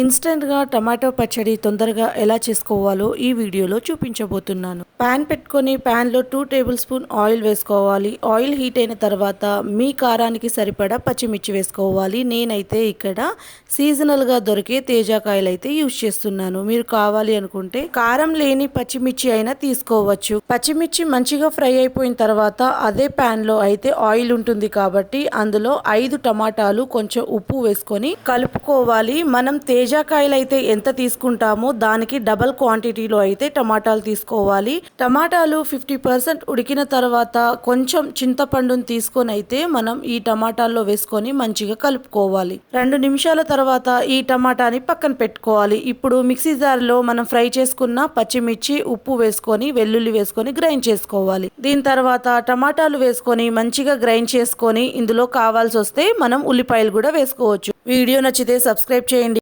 ఇన్స్టెంట్గా టమాటో పచ్చడి తొందరగా ఎలా చేసుకోవాలో ఈ వీడియోలో చూపించబోతున్నాను. పాన్ పెట్టుకొని ప్యాన్లో టూ టేబుల్ స్పూన్ ఆయిల్ వేసుకోవాలి. ఆయిల్ హీట్ అయిన తర్వాత మీ కారానికి సరిపడా పచ్చిమిర్చి వేసుకోవాలి. నేనైతే ఇక్కడ సీజనల్గా దొరికే తేజాకాయలు అయితే యూజ్ చేస్తున్నాను. మీరు కావాలి అనుకుంటే కారం లేని పచ్చిమిర్చి అయినా తీసుకోవచ్చు. పచ్చిమిర్చి మంచిగా ఫ్రై అయిపోయిన తర్వాత అదే ప్యాన్లో అయితే ఆయిల్ ఉంటుంది కాబట్టి అందులో ఐదు టమాటాలు కొంచెం ఉప్పు వేసుకొని కలుపుకోవాలి. మనం తేజాకాయలు అయితే ఎంత తీసుకుంటామో దానికి డబల్ క్వాంటిటీలో అయితే టమాటాలు తీసుకోవాలి. టమాటాలు ఫిఫ్టీ పర్సెంట్ ఉడికిన తర్వాత కొంచెం చింతపండుని తీసుకొని అయితే మనం ఈ టమాటాల్లో వేసుకొని మంచిగా కలుపుకోవాలి. రెండు నిమిషాల తర్వాత ఈ టమాటాని పక్కన పెట్టుకోవాలి. ఇప్పుడు మిక్సీ జార్లో మనం ఫ్రై చేసుకున్న పచ్చిమిర్చి ఉప్పు వేసుకొని వెల్లుల్లి వేసుకొని గ్రైండ్ చేసుకోవాలి. దీని తర్వాత టమాటాలు వేసుకొని మంచిగా గ్రైండ్ చేసుకొని ఇందులో కావాల్సి వస్తే మనం ఉల్లిపాయలు కూడా వేసుకోవచ్చు. వీడియో నచ్చితే సబ్స్క్రైబ్ చేయండి.